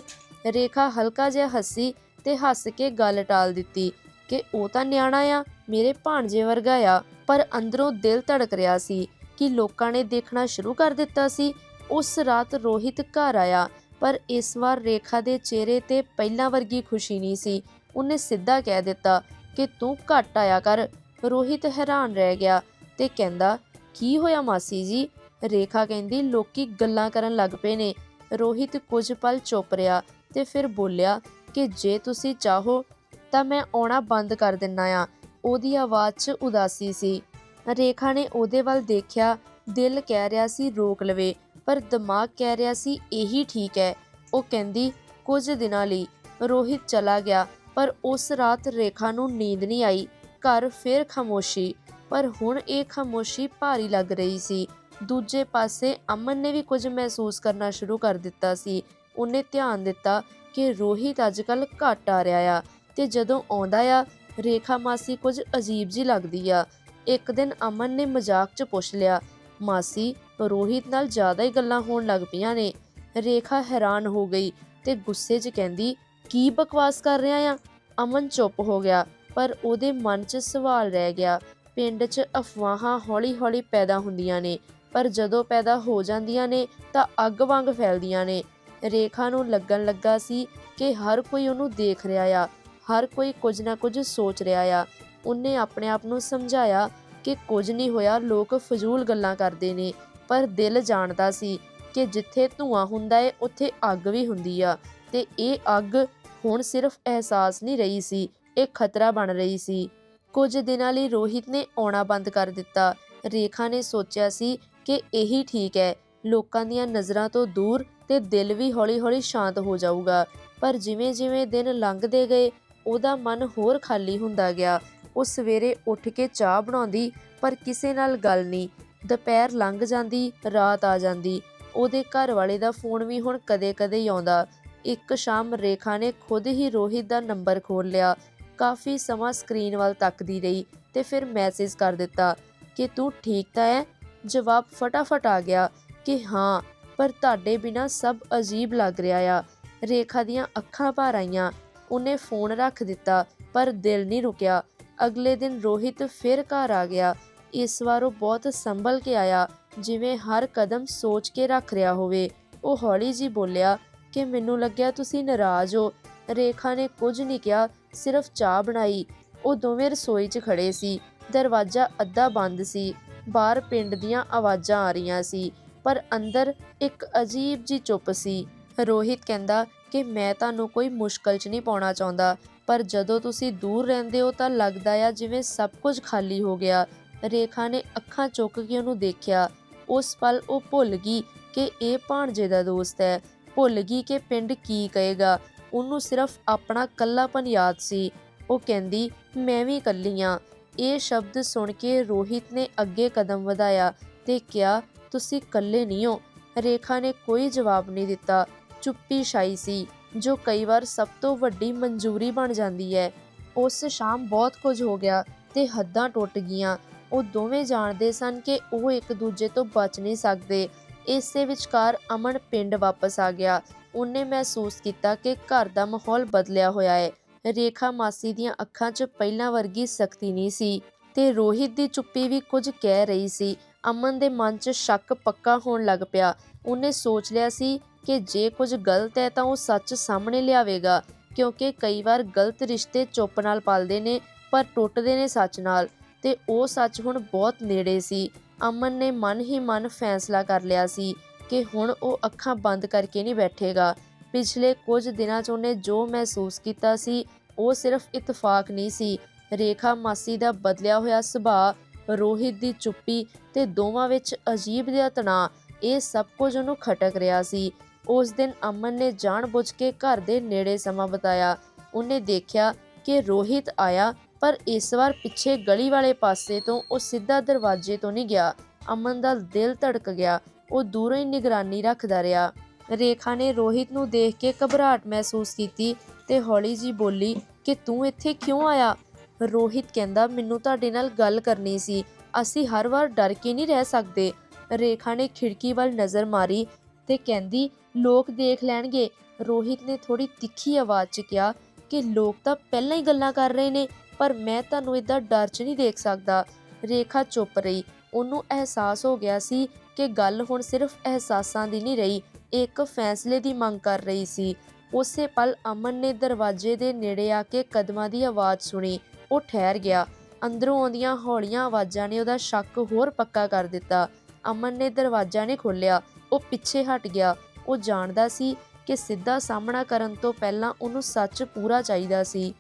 ਰੇਖਾ ਹਲਕਾ ਜਿਹਾ ਹੱਸੀ ਤੇ ਹੱਸ ਕੇ ਗੱਲ ਟਾਲ ਦਿੱਤੀ ਕਿ ਉਹ ਤਾਂ ਨਿਆਣਾ ਆ, ਮੇਰੇ ਭਾਣਜੇ ਵਰਗਾ ਆ, ਪਰ ਅੰਦਰੋਂ ਦਿਲ ਧੜਕ ਰਿਹਾ ਸੀ ਕਿ ਲੋਕਾਂ ਨੇ ਦੇਖਣਾ ਸ਼ੁਰੂ ਕਰ ਦਿੱਤਾ ਸੀ। ਉਸ ਰਾਤ ਰੋਹਿਤ ਘਰ ਆਇਆ, ਪਰ ਇਸ ਵਾਰ ਰੇਖਾ ਦੇ ਚਿਹਰੇ ਤੇ ਪਹਿਲਾਂ ਵਰਗੀ ਖੁਸ਼ੀ ਨਹੀਂ ਸੀ। ਉਹਨੇ ਸਿੱਧਾ ਕਹਿ ਦਿੱਤਾ ਕਿ ਤੂੰ ਘੱਟ ਆਇਆ ਕਰ। ਰੋਹਿਤ ਹੈਰਾਨ ਰਹਿ ਗਿਆ ਤੇ ਕਹਿੰਦਾ, ਕੀ ਹੋਇਆ ਮਾਸੀ ਜੀ? ਰੇਖਾ ਕਹਿੰਦੀ, ਲੋਕੀ ਗੱਲਾਂ ਕਰਨ ਲੱਗ ਪਏ ਨੇ। ਰੋਹਿਤ ਕੁਝ ਪਲ ਚੁੱਪ ਰਿਹਾ ਤੇ ਫਿਰ ਬੋਲਿਆ ਕਿ ਜੇ ਤੁਸੀਂ ਚਾਹੋ ਤਾਂ ਮੈਂ ਆਉਣਾ ਬੰਦ ਕਰ ਦਿੰਨਾ ਆ। ਉਹਦੀ ਆਵਾਜ਼ 'ਚ ਉਦਾਸੀ ਸੀ। ਰੇਖਾ ਨੇ ਉਹਦੇ ਵੱਲ ਦੇਖਿਆ, ਦਿਲ ਕਹਿ ਰਿਹਾ ਸੀ ਰੋਕ ਲਵੇ, ਪਰ ਦਿਮਾਗ ਕਹਿ ਰਿਹਾ ਸੀ ਇਹੀ ਠੀਕ ਹੈ। ਉਹ ਕਹਿੰਦੀ, ਕੁਝ ਦਿਨਾਂ ਲਈ। ਰੋਹਿਤ ਚਲਾ ਗਿਆ। ਪਰ ਉਸ ਰਾਤ ਰੇਖਾ ਨੂੰ ਨੀਂਦ ਨਹੀਂ ਆਈ। ਘਰ ਫਿਰ ਖਾਮੋਸ਼ੀ, ਪਰ ਹੁਣ ਇਹ ਖਾਮੋਸ਼ੀ ਭਾਰੀ ਲੱਗ ਰਹੀ ਸੀ। ਦੂਜੇ ਪਾਸੇ ਅਮਨ ਨੇ ਵੀ ਕੁਝ ਮਹਿਸੂਸ ਕਰਨਾ ਸ਼ੁਰੂ ਕਰ ਦਿੱਤਾ ਸੀ। ਉਹਨੇ ਧਿਆਨ ਦਿੱਤਾ ਕਿ ਰੋਹਿਤ ਅੱਜਕੱਲ ਘੱਟ ਆ ਰਿਹਾ ਆ ਤੇ ਜਦੋਂ ਆਉਂਦਾ ਆ, ਰੇਖਾ ਮਾਸੀ ਕੁਝ ਅਜੀਬ ਜੀ ਲੱਗਦੀ ਆ। ਇੱਕ ਦਿਨ ਅਮਨ ਨੇ ਮਜ਼ਾਕ 'ਚ ਪੁੱਛ ਲਿਆ, ਮਾਸੀ, ਰੋਹਿਤ ਨਾਲ ਜ਼ਿਆਦਾ ਹੀ ਗੱਲਾਂ ਹੋਣ ਲੱਗ ਪਈਆਂ ਨੇ। ਰੇਖਾ ਹੈਰਾਨ ਹੋ ਗਈ ਤੇ ਗੁੱਸੇ 'ਚ ਕਹਿੰਦੀ ਕੀ ਬਕਵਾਸ ਕਰ ਰਿਹਾ ਆ? ਅਮਨ ਚੁੱਪ ਹੋ ਗਿਆ, ਪਰ ਉਹਦੇ ਮਨ 'ਚ ਸਵਾਲ ਰਹਿ ਗਿਆ। ਪਿੰਡ 'ਚ ਅਫਵਾਹਾਂ ਹੌਲੀ-ਹੌਲੀ ਪੈਦਾ ਹੁੰਦੀਆਂ ਨੇ, ਪਰ ਜਦੋਂ ਪੈਦਾ ਹੋ ਜਾਂਦੀਆਂ ਨੇ ਤਾਂ ਅੱਗ ਵਾਂਗ ਫੈਲਦੀਆਂ ਨੇ। ਰੇਖਾ ਨੂੰ ਲੱਗਣ ਲੱਗਾ ਸੀ ਕਿ ਹਰ ਕੋਈ ਉਹਨੂੰ ਦੇਖ ਰਿਹਾ ਆ, ਹਰ ਕੋਈ ਕੁਝ ਨਾ ਕੁਝ ਸੋਚ ਰਿਹਾ ਆ। ਉਹਨੇ ਆਪਣੇ ਆਪ ਨੂੰ ਸਮਝਾਇਆ ਕਿ ਕੁਝ ਨਹੀਂ ਹੋਇਆ, ਲੋਕ ਫਜ਼ੂਲ ਗੱਲਾਂ ਕਰਦੇ ਨੇ, ਪਰ ਦਿਲ ਜਾਣਦਾ ਸੀ ਕਿ ਜਿੱਥੇ ਧੂਆਂ ਹੁੰਦਾ ਏ, ਉੱਥੇ ਅੱਗ ਵੀ ਹੁੰਦੀ ਆ। ਤੇ ਇਹ ਅੱਗ ਹੁਣ ਸਿਰਫ ਅਹਿਸਾਸ ਨਹੀਂ ਰਹੀ ਸੀ, ਇਹ ਖਤਰਾ ਬਣ ਰਹੀ ਸੀ। ਕੁਝ ਦਿਨਾਂ ਲਈ ਰੋਹਿਤ ਨੇ ਆਉਣਾ ਬੰਦ ਕਰ ਦਿੱਤਾ। ਰੇਖਾ ਨੇ ਸੋਚਿਆ ਸੀ ਕਿ ਇਹੀ ਠੀਕ ਹੈ, ਲੋਕਾਂ ਦੀਆਂ ਨਜ਼ਰਾਂ ਤੋਂ ਦੂਰ ਤੇ ਦਿਲ ਵੀ ਹੌਲੀ-ਹੌਲੀ ਸ਼ਾਂਤ ਹੋ ਜਾਊਗਾ। ਪਰ ਜਿਵੇਂ-ਜਿਵੇਂ ਦਿਨ ਲੰਘਦੇ ਗਏ, ਉਹਦਾ ਮਨ ਹੋਰ ਖਾਲੀ ਹੁੰਦਾ ਗਿਆ। ਉਹ ਸਵੇਰੇ ਉੱਠ ਕੇ ਚਾਹ ਬਣਾਉਂਦੀ, ਪਰ ਕਿਸੇ ਨਾਲ ਗੱਲ ਨਹੀਂ। ਦੁਪਹਿਰ ਲੰਘ ਜਾਂਦੀ, ਰਾਤ ਆ ਜਾਂਦੀ। ਉਹਦੇ ਘਰ ਵਾਲੇ ਦਾ ਫੋਨ ਵੀ ਹੁਣ ਕਦੇ-ਕਦੇ ਹੀ ਆਉਂਦਾ। ਇੱਕ ਸ਼ਾਮ ਰੇਖਾ ਨੇ ਖੁਦ ਹੀ ਰੋਹਿਤ ਦਾ ਨੰਬਰ ਖੋਲ ਲਿਆ। ਕਾਫੀ ਸਮਾਂ ਸਕਰੀਨ ਵੱਲ ਤੱਕਦੀ ਰਹੀ ਤੇ ਫਿਰ ਮੈਸੇਜ ਕਰ ਦਿੱਤਾ ਕਿ ਤੂੰ ਠੀਕ ਤਾਂ ਹੈ ਜਵਾਬ ਫਟਾਫਟ ਆ ਗਿਆ ਕਿ ਹਾਂ, ਪਰ ਤੁਹਾਡੇ ਬਿਨਾ ਸਭ ਅਜੀਬ ਲੱਗ ਰਿਹਾ ਆ। ਰੇਖਾ ਦੀਆਂ ਅੱਖਾਂ ਭਰ ਆਈਆਂ। ਉਹਨੇ ਫੋਨ ਰੱਖ ਦਿੱਤਾ, ਪਰ ਦਿਲ ਨਹੀਂ ਰੁਕਿਆ। ਅਗਲੇ ਦਿਨ ਰੋਹਿਤ ਫਿਰ ਘਰ ਆ ਗਿਆ। ਇਸ ਵਾਰ ਉਹ ਬਹੁਤ ਸੰਭਲ ਕੇ ਆਇਆ, ਜਿਵੇਂ ਹਰ ਕਦਮ ਸੋਚ ਕੇ ਰੱਖ ਰਿਹਾ ਹੋਵੇ। ਉਹ ਹੌਲੀ ਜੀ ਬੋਲਿਆ ਕਿ ਮੈਨੂੰ ਲੱਗਿਆ ਤੁਸੀਂ ਨਾਰਾਜ਼ ਹੋ। ਰੇਖਾ ਨੇ ਕੁਝ ਨਹੀਂ ਕਿਹਾ, ਸਿਰਫ ਚਾਹ ਬਣਾਈ। ਉਹ ਦੋਵੇਂ ਰਸੋਈ 'ਚ ਖੜੇ ਸੀ। ਦਰਵਾਜ਼ਾ ਅੱਧਾ ਬੰਦ ਸੀ। ਬਾਹਰ ਪਿੰਡ ਦੀਆਂ ਆਵਾਜ਼ਾਂ ਆ ਰਹੀਆਂ ਸੀ, ਪਰ ਅੰਦਰ ਇੱਕ ਅਜੀਬ ਜੀ ਚੁੱਪ ਸੀ। ਰੋਹਿਤ ਕਹਿੰਦਾ ਕਿ ਮੈਂ ਤੁਹਾਨੂੰ ਕੋਈ ਮੁਸ਼ਕਲ 'ਚ ਨਹੀਂ ਪਾਉਣਾ ਚਾਹੁੰਦਾ, ਪਰ ਜਦੋਂ ਤੁਸੀਂ ਦੂਰ ਰਹਿੰਦੇ ਹੋ ਤਾਂ ਲੱਗਦਾ ਆ ਜਿਵੇਂ ਸਭ ਕੁਝ ਖਾਲੀ ਹੋ ਗਿਆ। ਰੇਖਾ ਨੇ ਅੱਖਾਂ ਚੁੱਕ ਕੇ ਉਹਨੂੰ ਦੇਖਿਆ। ਉਸ ਪਲ ਉਹ ਭੁੱਲ ਗਈ ਕਿ ਇਹ ਭਾਣਜੇ ਦਾ ਦੋਸਤ ਹੈ। ਭੁੱਲ ਗਈ ਕਿ ਪਿੰਡ ਕੀ ਕਹੇਗਾ। ਉਹਨੂੰ ਸਿਰਫ ਆਪਣਾ ਕੱਲਾਪਨ ਯਾਦ ਸੀ। ਉਹ ਕਹਿੰਦੀ, ਮੈਂ ਵੀ ਇਕੱਲੀ ਹਾਂ ਇਹ ਸ਼ਬਦ ਸੁਣ ਕੇ ਰੋਹਿਤ ਨੇ ਅੱਗੇ ਕਦਮ ਵਧਾਇਆ ਤੇ ਕਿਹਾ, ਤੁਸੀਂ ਇਕੱਲੇ ਨਹੀਂ ਹੋ। ਰੇਖਾ ਨੇ ਕੋਈ ਜਵਾਬ ਨਹੀਂ ਦਿੱਤਾ। ਚੁੱਪੀ ਛਾਈ ਸੀ, ਜੋ ਕਈ ਵਾਰ ਸਭ ਤੋਂ ਵੱਡੀ ਮਨਜ਼ੂਰੀ ਬਣ ਜਾਂਦੀ ਹੈ। ਉਸ ਸ਼ਾਮ ਬਹੁਤ ਕੁਝ ਹੋ ਗਿਆ ਤੇ ਹੱਦਾਂ ਟੁੱਟ ਗਈਆਂ। ਉਹ ਦੋਵੇਂ ਜਾਣਦੇ ਸਨ ਕਿ ਉਹ ਇੱਕ ਦੂਜੇ ਤੋਂ ਬਚ ਨਹੀਂ ਸਕਦੇ। ਇਸੇ ਵਿਚਕਾਰ ਅਮਨ ਪਿੰਡ ਵਾਪਸ ਆ ਗਿਆ। ਉਹਨੇ ਮਹਿਸੂਸ ਕੀਤਾ ਕਿ ਘਰ ਦਾ ਮਾਹੌਲ ਬਦਲਿਆ ਹੋਇਆ ਹੈ। ਰੇਖਾ ਮਾਸੀ ਦੀਆਂ ਅੱਖਾਂ 'ਚ ਪਹਿਲਾਂ ਵਰਗੀ ਸਖਤੀ ਨਹੀਂ ਸੀ ਤੇ ਰੋਹਿਤ ਦੀ ਚੁੱਪੀ ਵੀ ਕੁਝ ਕਹਿ ਰਹੀ ਸੀ। ਅਮਨ ਦੇ ਮਨ 'ਚ ਸ਼ੱਕ ਪੱਕਾ ਹੋਣ ਲੱਗ ਪਿਆ। ਉਹਨੇ ਸੋਚ ਲਿਆ ਸੀ ਕਿ ਜੇ ਕੁਝ ਗਲਤ ਹੈ ਤਾਂ ਉਹ ਸੱਚ ਸਾਹਮਣੇ ਲਿਆਵੇਗਾ, ਕਿਉਂਕਿ ਕਈ ਵਾਰ ਗਲਤ ਰਿਸ਼ਤੇ ਚੁੱਪ ਨਾਲ ਪਲਦੇ ਨੇ ਪਰ ਟੁੱਟਦੇ ਨੇ ਸੱਚ ਨਾਲ ਤੇ ਉਹ ਸੱਚ ਹੁਣ ਬਹੁਤ ਨੇੜੇ ਸੀ। ਅਮਨ ਨੇ ਮਨ ਹੀ ਮਨ ਫੈਸਲਾ ਕਰ ਲਿਆ ਸੀ ਕਿ ਹੁਣ ਉਹ ਅੱਖਾਂ ਬੰਦ ਕਰਕੇ ਨਹੀਂ ਬੈਠੇਗਾ। ਪਿਛਲੇ ਕੁਝ ਦਿਨਾਂ 'ਚ ਉਹਨੇ ਜੋ ਮਹਿਸੂਸ ਕੀਤਾ ਸੀ, ਉਹ ਸਿਰਫ ਇਤਫਾਕ ਨਹੀਂ ਸੀ। ਰੇਖਾ ਮਾਸੀ ਦਾ ਬਦਲਿਆ ਹੋਇਆ ਸੁਭਾਅ, ਰੋਹਿਤ ਦੀ ਚੁੱਪੀ ਤੇ ਦੋਵਾਂ ਵਿੱਚ ਅਜੀਬ ਜਿਹਾ ਤਣਾਅ, ਇਹ ਸਭ ਕੁਝ ਉਹਨੂੰ ਖਟਕ ਰਿਹਾ ਸੀ। ਉਸ ਦਿਨ ਅਮਨ ਨੇ ਜਾਣਬੁੱਝ ਕੇ ਘਰ ਦੇ ਨੇੜੇ ਸਮਾਂ ਬਿਤਾਇਆ। ਉਹਨੇ ਦੇਖਿਆ ਕਿ ਰੋਹਿਤ ਆਇਆ ਪਰ ਇਸ ਵਾਰ ਪਿੱਛੇ ਗਲੀ ਵਾਲੇ ਪਾਸੇ ਤੋਂ ਉਹ ਸਿੱਧਾ ਦਰਵਾਜ਼ੇ ਤੋਂ ਨਹੀਂ ਗਿਆ। ਅਮਨ ਦਾ ਦਿਲ ਧੜਕ ਗਿਆ। ਉਹ ਦੂਰੋਂ ਹੀ ਨਿਗਰਾਨੀ ਰੱਖਦਾ ਰਿਹਾ। ਰੇਖਾ ਨੇ ਰੋਹਿਤ ਨੂੰ ਦੇਖ ਕੇ ਘਬਰਾਹਟ ਮਹਿਸੂਸ ਕੀਤੀ ਤੇ ਹੌਲੀ ਜੀ ਬੋਲੀ, ਕਿ ਤੂੰ ਇੱਥੇ ਕਿਉਂ ਆਇਆ? ਰੋਹਿਤ ਕਹਿੰਦਾ, ਮੈਨੂੰ ਤੁਹਾਡੇ ਨਾਲ ਗੱਲ ਕਰਨੀ ਸੀ। ਅਸੀਂ ਹਰ ਵਾਰ ਡਰ ਕੇ ਨਹੀਂ ਰਹਿ ਸਕਦੇ। ਰੇਖਾ ਨੇ ਖਿੜਕੀ ਵੱਲ ਨਜ਼ਰ ਮਾਰੀ ਤੇ ਕਹਿੰਦੀ, ਲੋਕ ਦੇਖ ਲੈਣਗੇ। ਰੋਹਿਤ ਨੇ ਥੋੜੀ ਤਿੱਖੀ ਆਵਾਜ਼ 'ਚ ਕਿਹਾ ਕਿ ਲੋਕ ਤਾਂ ਪਹਿਲਾਂ ਹੀ ਗੱਲਾਂ ਕਰ ਰਹੇ ਨੇ। ਪਰ ਮੈਂ ਤੁਹਾਨੂੰ ਇਦਾਂ ਡਰ 'ਚ ਨਹੀਂ ਦੇਖ ਸਕਦਾ। ਰੇਖਾ ਚੁੱਪ ਰਹੀ। ਉਹਨੂੰ ਅਹਿਸਾਸ ਹੋ ਗਿਆ ਸੀ ਕਿ ਗੱਲ ਹੁਣ ਸਿਰਫ ਅਹਿਸਾਸਾਂ ਦੀ ਨਹੀਂ ਰਹੀ ਇਹ ਇੱਕ ਫੈਸਲੇ ਦੀ ਮੰਗ ਕਰ ਰਹੀ ਸੀ। ਉਸੇ ਪਲ ਅਮਨ ਨੇ ਦਰਵਾਜ਼ੇ ਦੇ ਨੇੜੇ ਆ ਕੇ ਕਦਮਾਂ ਦੀ ਆਵਾਜ਼ ਸੁਣੀ। ਉਹ ਠਹਿਰ ਗਿਆ। ਅੰਦਰੋਂ ਆਉਂਦੀਆਂ ਹੌਲੀਆਂ ਆਵਾਜ਼ਾਂ ਨੇ ਉਹਦਾ ਸ਼ੱਕ ਹੋਰ ਪੱਕਾ ਕਰ ਦਿੱਤਾ। ਅਮਨ ਨੇ ਦਰਵਾਜ਼ਾ ਨਹੀਂ ਖੋਲ੍ਹਿਆ। ਉਹ ਪਿੱਛੇ ਹਟ ਗਿਆ। ਉਹ ਜਾਣਦਾ ਸੀ ਕਿ ਸਿੱਧਾ ਸਾਹਮਣਾ ਕਰਨ ਤੋਂ ਪਹਿਲਾਂ ਉਹਨੂੰ ਸੱਚ ਪੂਰਾ ਚਾਹੀਦਾ ਸੀ।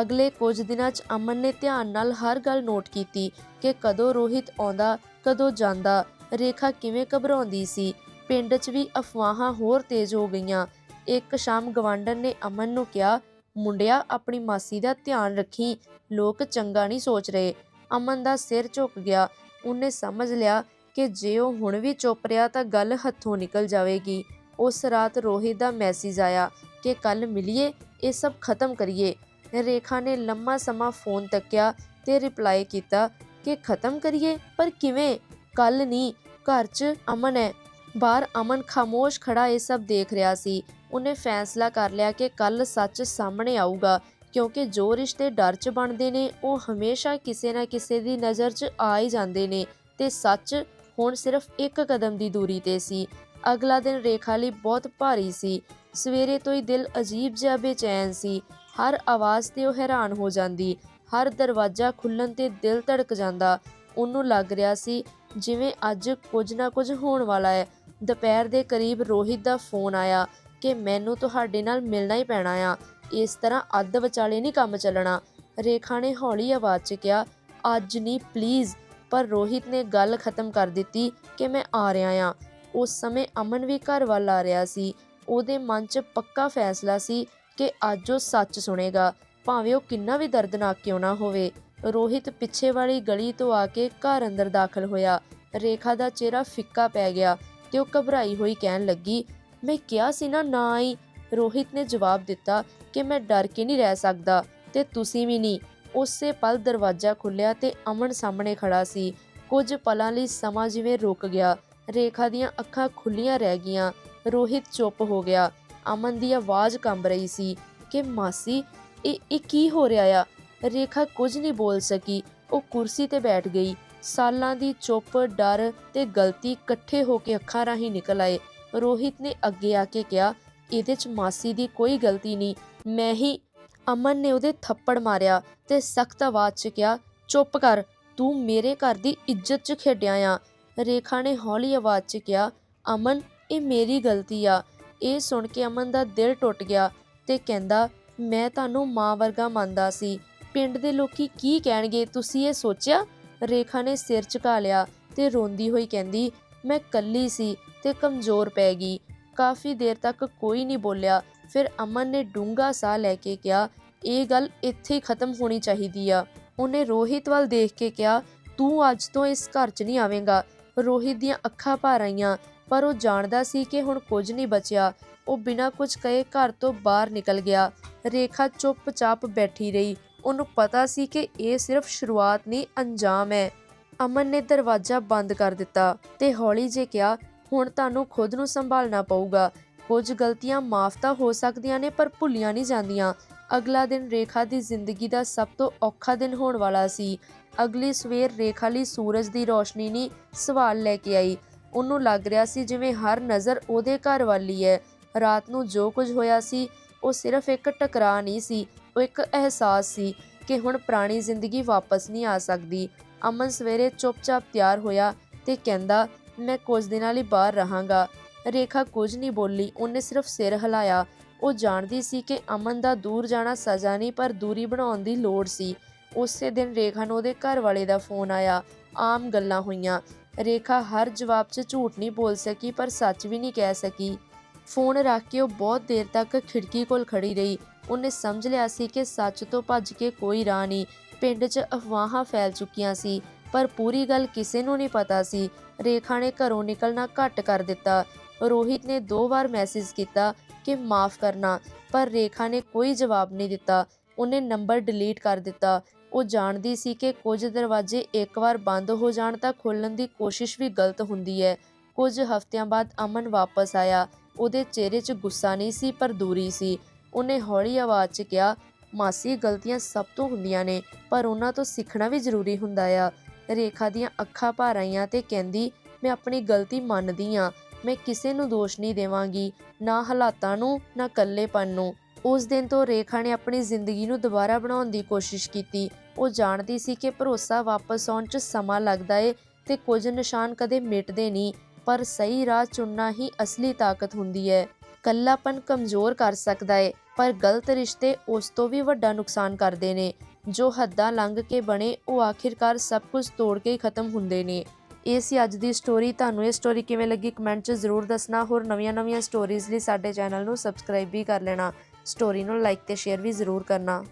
ਅਗਲੇ ਕੁਝ ਦਿਨਾਂ 'ਚ ਅਮਨ ਨੇ ਧਿਆਨ ਨਾਲ ਹਰ ਗੱਲ ਨੋਟ ਕੀਤੀ ਕਿ ਕਦੋਂ ਰੋਹਿਤ ਆਉਂਦਾ, ਕਦੋਂ ਜਾਂਦਾ। ਰੇਖਾ ਕਿਵੇਂ ਘਬਰਾਉਂਦੀ ਸੀ। ਪਿੰਡ 'ਚ ਵੀ ਅਫਵਾਹਾਂ ਹੋਰ ਤੇਜ਼ ਹੋ ਗਈਆਂ। ਇੱਕ ਸ਼ਾਮ ਗਵਾਂਡਨ ਨੇ ਅਮਨ ਨੂੰ ਕਿਹਾ, ਮੁੰਡਿਆ, ਆਪਣੀ ਮਾਸੀ ਦਾ ਧਿਆਨ ਰੱਖੀ। ਲੋਕ ਚੰਗਾ ਨਹੀਂ ਸੋਚ ਰਹੇ। ਅਮਨ ਦਾ ਸਿਰ ਝੁਕ ਗਿਆ। ਉਹਨੇ ਸਮਝ ਲਿਆ ਕਿ ਜੇ ਉਹ ਹੁਣ ਵੀ ਚੁੱਪ ਰਿਹਾ ਤਾਂ ਗੱਲ ਹੱਥੋਂ ਨਿਕਲ ਜਾਵੇਗੀ। ਉਸ ਰਾਤ ਰੋਹਿਤ ਦਾ ਮੈਸੇਜ ਆਇਆ ਕਿ ਕੱਲ ਮਿਲੀਏ, ਇਹ ਸਭ ਖਤਮ ਕਰੀਏ। ਰੇਖਾ ਨੇ ਲੰਮਾ ਸਮਾਂ ਫੋਨ ਤੱਕਿਆ ਤੇ ਰਿਪਲਾਈ ਕੀਤਾ ਕਿ ਖਤਮ ਕਰੀਏ, ਪਰ ਕਿਵੇਂ? ਕੱਲ ਨਹੀਂ ਘਰ 'ਚ ਅਮਨ ਹੈ। ਬਾਹਰ ਅਮਨ ਖਾਮੋਸ਼ ਖੜਾ ਇਹ ਸਭ ਦੇਖ ਰਿਹਾ ਸੀ। ਉਹਨੇ ਫੈਸਲਾ ਕਰ ਲਿਆ ਕਿ ਕੱਲ ਸੱਚ ਸਾਹਮਣੇ ਆਊਗਾ, ਕਿਉਂਕਿ ਜੋ ਰਿਸ਼ਤੇ ਡਰ 'ਚ ਬਣਦੇ ਨੇ, ਉਹ ਹਮੇਸ਼ਾ ਕਿਸੇ ਨਾ ਕਿਸੇ ਦੀ ਨਜ਼ਰ 'ਚ ਆ ਹੀ ਜਾਂਦੇ ਨੇ ਤੇ ਸੱਚ ਹੁਣ ਸਿਰਫ ਇੱਕ ਕਦਮ ਦੀ ਦੂਰੀ ਤੇ ਸੀ। ਅਗਲਾ ਦਿਨ ਰੇਖਾ ਲਈ ਬਹੁਤ ਭਾਰੀ ਸੀ। ਸਵੇਰੇ ਤੋਂ ਹੀ ਦਿਲ ਅਜੀਬ ਜਿਹਾ ਬੇਚੈਨ ਸੀ। ਹਰ ਆਵਾਜ਼ ਤੇ ਉਹ ਹੈਰਾਨ ਹੋ ਜਾਂਦੀ। ਹਰ ਦਰਵਾਜ਼ਾ ਖੁੱਲਣ ਤੇ ਦਿਲ ਧੜਕ ਜਾਂਦਾ। ਉਹਨੂੰ ਲੱਗ ਰਿਹਾ ਸੀ ਜਿਵੇਂ ਅੱਜ ਕੁਝ ਨਾ ਕੁਝ ਹੋਣ ਵਾਲਾ ਹੈ। ਦੁਪਹਿਰ ਦੇ ਕਰੀਬ ਰੋਹਿਤ ਦਾ ਫੋਨ ਆਇਆ ਕਿ ਮੈਨੂੰ ਤੁਹਾਡੇ ਨਾਲ ਮਿਲਣਾ ਹੀ ਪੈਣਾ ਆ। ਇਸ ਤਰ੍ਹਾਂ ਅੱਧ ਵਿਚਾਲੇ ਨਹੀਂ ਕੰਮ ਚੱਲਣਾ। ਰੇਖਾ ਨੇ ਹੌਲੀ ਆਵਾਜ਼ 'ਚ ਕਿਹਾ, ਅੱਜ ਨਹੀਂ ਪਲੀਜ਼ ਪਰ ਰੋਹਿਤ ਨੇ ਗੱਲ ਖਤਮ ਕਰ ਦਿੱਤੀ ਕਿ ਮੈਂ ਆ ਰਿਹਾ ਆ। ਉਸ ਸਮੇਂ ਅਮਨ ਵੀ ਘਰ ਵੱਲ ਆ ਰਿਹਾ ਸੀ। ਉਹਦੇ ਮਨ 'ਚ ਪੱਕਾ ਫੈਸਲਾ ਸੀ ਕਿ ਅੱਜ ਉਹ ਸੱਚ ਸੁਣੇਗਾ, ਭਾਵੇਂ ਉਹ ਕਿੰਨਾ ਵੀ ਦਰਦਨਾਕ ਕਿਉਂ ਨਾ ਹੋਵੇ। ਰੋਹਿਤ ਪਿੱਛੇ ਵਾਲੀ ਗਲੀ ਤੋਂ ਆ ਕੇ ਘਰ ਅੰਦਰ ਦਾਖਲ ਹੋਇਆ। ਰੇਖਾ ਦਾ ਚਿਹਰਾ ਫਿੱਕਾ ਪੈ ਗਿਆ ਤੇ ਉਹ ਘਬਰਾਈ ਹੋਈ ਕਹਿਣ ਲੱਗੀ, ਮੈਂ ਕਿਹਾ ਸੀ ਨਾ ਨਾ ਆਈ। ਰੋਹਿਤ ਨੇ ਜਵਾਬ ਦਿੱਤਾ ਕਿ ਮੈਂ ਡਰ ਕੇ ਨਹੀਂ ਰਹਿ ਸਕਦਾ ਤੇ ਤੁਸੀਂ ਵੀ ਨਹੀਂ। ਉਸੇ ਪਲ ਦਰਵਾਜ਼ਾ ਖੁੱਲਿਆ ਤੇ ਅਮਨ ਸਾਹਮਣੇ ਖੜਾ ਸੀ। ਕੁਝ ਪਲਾਂ ਲਈ ਸਮਾਂ ਜਿਵੇਂ ਰੁਕ ਗਿਆ। ਰੇਖਾ ਦੀਆਂ ਅੱਖਾਂ ਖੁੱਲੀਆਂ ਰਹਿ ਗਈਆਂ। ਰੋਹਿਤ ਚੁੱਪ ਹੋ ਗਿਆ। ਅਮਨ ਦੀ ਆਵਾਜ਼ ਕੰਬ ਰਹੀ ਸੀ ਕਿ ਮਾਸੀ, ਇਹ ਇਹ ਕੀ ਹੋ ਰਿਹਾ ਆ? ਰੇਖਾ ਕੁਝ ਨਹੀਂ ਬੋਲ ਸਕੀ। ਉਹ ਕੁਰਸੀ ਤੇ ਬੈਠ ਗਈ। ਸਾਲਾਂ ਦੀ ਚੁੱਪ, ਡਰ ਤੇ ਗਲਤੀ ਇਕੱਠੇ ਹੋ ਕੇ ਅੱਖਾਂ ਰਾਹੀਂ ਨਿਕਲ ਆਏ। ਰੋਹਿਤ ਨੇ ਅੱਗੇ ਆ ਕੇ ਕਿਹਾ, ਇਹਦੇ 'ਚ ਮਾਸੀ ਦੀ ਕੋਈ ਗਲਤੀ ਨਹੀਂ। ਮੈਂ ਹੀ ਅਮਨ ਨੇ ਉਹਦੇ ਥੱਪੜ ਮਾਰਿਆ ਤੇ ਸਖਤ ਆਵਾਜ਼ 'ਚ ਕਿਹਾ, ਚੁੱਪ ਕਰ। ਤੂੰ ਮੇਰੇ ਘਰ ਦੀ ਇੱਜ਼ਤ 'ਚ ਖੇਡਿਆ ਆ। ਰੇਖਾ ਨੇ ਹੌਲੀ ਆਵਾਜ਼ 'ਚ ਕਿਹਾ, ਅਮਨ, ਇਹ ਮੇਰੀ ਗਲਤੀ ਆ। ਇਹ ਸੁਣ ਕੇ ਅਮਨ ਦਾ ਦਿਲ ਟੁੱਟ ਗਿਆ ਤੇ ਕਹਿੰਦਾ, ਮੈਂ ਤੁਹਾਨੂੰ ਮਾਂ ਵਰਗਾ ਮੰਨਦਾ ਸੀ। ਪਿੰਡ ਦੇ ਲੋਕੀ ਕੀ ਕਹਿਣਗੇ? ਤੁਸੀਂ ਇਹ ਸੋਚਿਆ? ਰੇਖਾ ਨੇ ਸਿਰ ਝੁਕਾ ਲਿਆ ਤੇ ਰੋਂਦੀ ਹੋਈ ਕਹਿੰਦੀ, ਮੈਂ ਕੱਲੀ ਸੀ ਤੇ ਕਮਜ਼ੋਰ ਪੈ ਗਈ। ਕਾਫੀ ਦੇਰ ਤੱਕ ਕੋਈ ਨਹੀਂ ਬੋਲਿਆ। ਫਿਰ ਅਮਨ ਨੇ ਡੂੰਘਾ ਸਾਹ ਲੈ ਕੇ ਕਿਹਾ, ਇਹ ਗੱਲ ਇੱਥੇ ਹੀ ਖਤਮ ਹੋਣੀ ਚਾਹੀਦੀ ਆ। ਉਹਨੇ ਰੋਹਿਤ ਵੱਲ ਦੇਖ ਕੇ ਕਿਹਾ, ਤੂੰ ਅੱਜ ਤੋਂ ਇਸ ਘਰ 'ਚ ਨਹੀਂ ਆਵੇਂਗਾ। ਰੋਹਿਤ ਦੀਆਂ ਅੱਖਾਂ ਭਰ ਆਈਆਂ। ਪਰ ਉਹ ਜਾਣਦਾ ਸੀ ਕਿ ਹੁਣ ਕੁਝ ਨਹੀਂ ਬਚਿਆ। ਉਹ ਬਿਨਾਂ ਕੁਝ ਕਹੇ ਘਰ ਤੋਂ ਬਾਹਰ ਨਿਕਲ ਗਿਆ। ਰੇਖਾ ਚੁੱਪਚਾਪ ਬੈਠੀ ਰਹੀ। ਉਹਨੂੰ ਪਤਾ ਸੀ ਕਿ ਇਹ ਸਿਰਫ ਸ਼ੁਰੂਆਤ ਨਹੀਂ, ਅੰਜਾਮ ਹੈ। ਅਮਨ ਨੇ ਦਰਵਾਜ਼ਾ ਬੰਦ ਕਰ ਦਿੱਤਾ ਤੇ ਹੌਲੀ ਜੇ ਕਿਹਾ, ਹੁਣ ਤੁਹਾਨੂੰ ਖੁਦ ਨੂੰ ਸੰਭਾਲਣਾ ਪਊਗਾ। ਕੁਝ ਗਲਤੀਆਂ ਮਾਫ ਤਾਂ ਹੋ ਸਕਦੀਆਂ ਨੇ, ਪਰ ਭੁੱਲੀਆਂ ਨਹੀਂ ਜਾਂਦੀਆਂ। ਅਗਲਾ ਦਿਨ ਰੇਖਾ ਦੀ ਜ਼ਿੰਦਗੀ ਦਾ ਸਭ ਤੋਂ ਔਖਾ ਦਿਨ ਹੋਣ ਵਾਲਾ ਸੀ। ਅਗਲੀ ਸਵੇਰ ਰੇਖਾ ਲਈ ਸੂਰਜ ਦੀ ਰੋਸ਼ਨੀ ਨਹੀਂ, ਸਵਾਲ ਲੈ ਕੇ ਆਈ। ਉਹਨੂੰ ਲੱਗ ਰਿਹਾ ਸੀ ਜਿਵੇਂ ਹਰ ਨਜ਼ਰ ਉਹਦੇ ਘਰ ਵਾਲੀ ਹੈ। ਰਾਤ ਨੂੰ ਜੋ ਕੁਝ ਹੋਇਆ ਸੀ, ਉਹ ਸਿਰਫ ਇੱਕ ਟਕਰਾਅ ਨਹੀਂ ਸੀ, ਉਹ ਇੱਕ ਅਹਿਸਾਸ ਸੀ ਕਿ ਹੁਣ ਪੁਰਾਣੀ ਜ਼ਿੰਦਗੀ ਵਾਪਸ ਨਹੀਂ ਆ ਸਕਦੀ। ਅਮਨ ਸਵੇਰੇ ਚੁੱਪਚਾਪ ਤਿਆਰ ਹੋਇਆ ਤੇ ਕਹਿੰਦਾ, ਮੈਂ ਕੁਝ ਦਿਨਾਂ ਲਈ ਬਾਹਰ ਰਹਾਂਗਾ। ਰੇਖਾ ਕੁਝ ਨਹੀਂ ਬੋਲੀ, ਉਹਨੇ ਸਿਰਫ ਸਿਰ ਹਿਲਾਇਆ। ਉਹ ਜਾਣਦੀ ਸੀ ਕਿ ਅਮਨ ਦਾ ਦੂਰ ਜਾਣਾ ਸਜ਼ਾ ਨਹੀਂ, ਪਰ ਦੂਰੀ ਬਣਾਉਣ ਦੀ ਲੋੜ ਸੀ। ਉਸੇ ਦਿਨ ਰੇਖਾ ਨੂੰ ਉਹਦੇ ਘਰ ਵਾਲੇ ਦਾ ਫੋਨ ਆਇਆ। ਆਮ ਗੱਲਾਂ ਹੋਈਆਂ। ਰੇਖਾ ਹਰ ਜਵਾਬ 'ਚ ਝੂਠ ਨਹੀਂ ਬੋਲ ਸਕੀ, ਪਰ ਸੱਚ ਵੀ ਨਹੀਂ ਕਹਿ ਸਕੀ। ਫੋਨ ਰੱਖ ਕੇ ਉਹ ਬਹੁਤ ਦੇਰ ਤੱਕ ਖਿੜਕੀ ਕੋਲ ਖੜੀ ਰਹੀ। ਉਹਨੇ ਸਮਝ ਲਿਆ ਸੀ ਕਿ ਸੱਚ ਤੋਂ ਭੱਜ ਕੇ ਕੋਈ ਰਾਹ ਨਹੀਂ। ਪਿੰਡ 'ਚ ਅਫਵਾਹਾਂ ਫੈਲ ਚੁੱਕੀਆਂ ਸੀ, ਪਰ ਪੂਰੀ ਗੱਲ ਕਿਸੇ ਨੂੰ ਨਹੀਂ ਪਤਾ ਸੀ। ਰੇਖਾ ਨੇ ਘਰੋਂ ਨਿਕਲਣਾ ਘੱਟ ਕਰ ਦਿੱਤਾ। ਰੋਹਿਤ ਨੇ ਦੋ ਵਾਰ ਮੈਸੇਜ ਕੀਤਾ ਕਿ ਮਾਫ ਕਰਨਾ, ਪਰ ਰੇਖਾ ਨੇ ਕੋਈ ਜਵਾਬ ਨਹੀਂ ਦਿੱਤਾ। ਉਹਨੇ ਨੰਬਰ ਡਿਲੀਟ ਕਰ ਦਿੱਤਾ। ਉਹ ਜਾਣਦੀ ਸੀ ਕਿ ਕੁਝ ਦਰਵਾਜ਼ੇ ਇੱਕ ਵਾਰ ਬੰਦ ਹੋ ਜਾਣ ਤਾਂ ਖੋਲਣ ਦੀ ਕੋਸ਼ਿਸ਼ ਵੀ ਗਲਤ ਹੁੰਦੀ ਹੈ। ਕੁਝ ਹਫ਼ਤਿਆਂ ਬਾਅਦ ਅਮਨ ਵਾਪਸ ਆਇਆ। ਉਹਦੇ ਚਿਹਰੇ 'ਚ ਗੁੱਸਾ ਨਹੀਂ ਸੀ, ਪਰ ਦੂਰੀ ਸੀ। ਉਹਨੇ ਹੌਲੀ ਆਵਾਜ਼ 'ਚ ਕਿਹਾ, ਮਾਸੀ, ਗਲਤੀਆਂ ਸਭ ਤੋਂ ਹੁੰਦੀਆਂ ਨੇ, ਪਰ ਉਹਨਾਂ ਤੋਂ ਸਿੱਖਣਾ ਵੀ ਜ਼ਰੂਰੀ ਹੁੰਦਾ ਆ। ਰੇਖਾ ਦੀਆਂ ਅੱਖਾਂ ਭਰ ਆਈਆਂ ਤੇ ਕਹਿੰਦੀ, ਮੈਂ ਆਪਣੀ ਗਲਤੀ ਮੰਨਦੀ ਆ ਮੈਂ ਕਿਸੇ ਨੂੰ ਦੋਸ਼ ਨਹੀਂ ਦੇਵਾਂਗੀ, ਨਾ ਹਾਲਾਤਾਂ ਨੂੰ, ਨਾ ਇਕੱਲੇਪਨ ਨੂੰ। ਉਸ ਦਿਨ ਤੋਂ ਰੇਖਾ ਨੇ ਆਪਣੀ ਜ਼ਿੰਦਗੀ ਨੂੰ ਦੁਬਾਰਾ ਬਣਾਉਣ ਦੀ ਕੋਸ਼ਿਸ਼ ਕੀਤੀ। ਉਹ ਜਾਣਦੀ ਸੀ ਕਿ ਭਰੋਸਾ ਵਾਪਸ ਆਉਣ 'ਚ ਸਮਾਂ ਲੱਗਦਾ ਏ ਤੇ ਕੁਝ ਨਿਸ਼ਾਨ ਕਦੇ ਮਿਟਦੇ ਨਹੀਂ, ਪਰ ਸਹੀ ਰਾਹ ਚੁਣਨਾ ਹੀ ਅਸਲੀ ਤਾਕਤ ਹੁੰਦੀ ਹੈ। ਕੱਲਾਪਨ ਕਮਜ਼ੋਰ ਕਰ ਸਕਦਾ ਏ, ਪਰ ਗਲਤ ਰਿਸ਼ਤੇ ਉਸ ਤੋਂ ਵੀ ਵੱਡਾ ਨੁਕਸਾਨ ਕਰਦੇ ਨੇ। ਜੋ ਹੱਦਾਂ ਲੰਘ ਕੇ ਬਣੇ, ਉਹ ਆਖਿਰਕਾਰ ਸਭ ਕੁਝ ਤੋੜ ਕੇ ਹੀ ਖਤਮ ਹੁੰਦੇ ਨੇ। ਇਹ ਸੀ ਅੱਜ ਦੀ ਸਟੋਰੀ ਤੁਹਾਨੂੰ ਇਹ ਸਟੋਰੀ ਕਿਵੇਂ ਲੱਗੀ ਕਮੈਂਟ 'ਚ ਜ਼ਰੂਰ ਦੱਸਣਾ। ਹੋਰ ਨਵੀਆਂ-ਨਵੀਆਂ ਸਟੋਰੀਜ਼ ਲਈ ਸਾਡੇ ਚੈਨਲ ਨੂੰ ਸਬਸਕ੍ਰਾਈਬ ਵੀ ਕਰ ਲੈਣਾ। ਸਟੋਰੀ ਨੂੰ ਲਾਈਕ ਤੇ ਸ਼ੇਅਰ ਵੀ ਜ਼ਰੂਰ ਕਰਨਾ।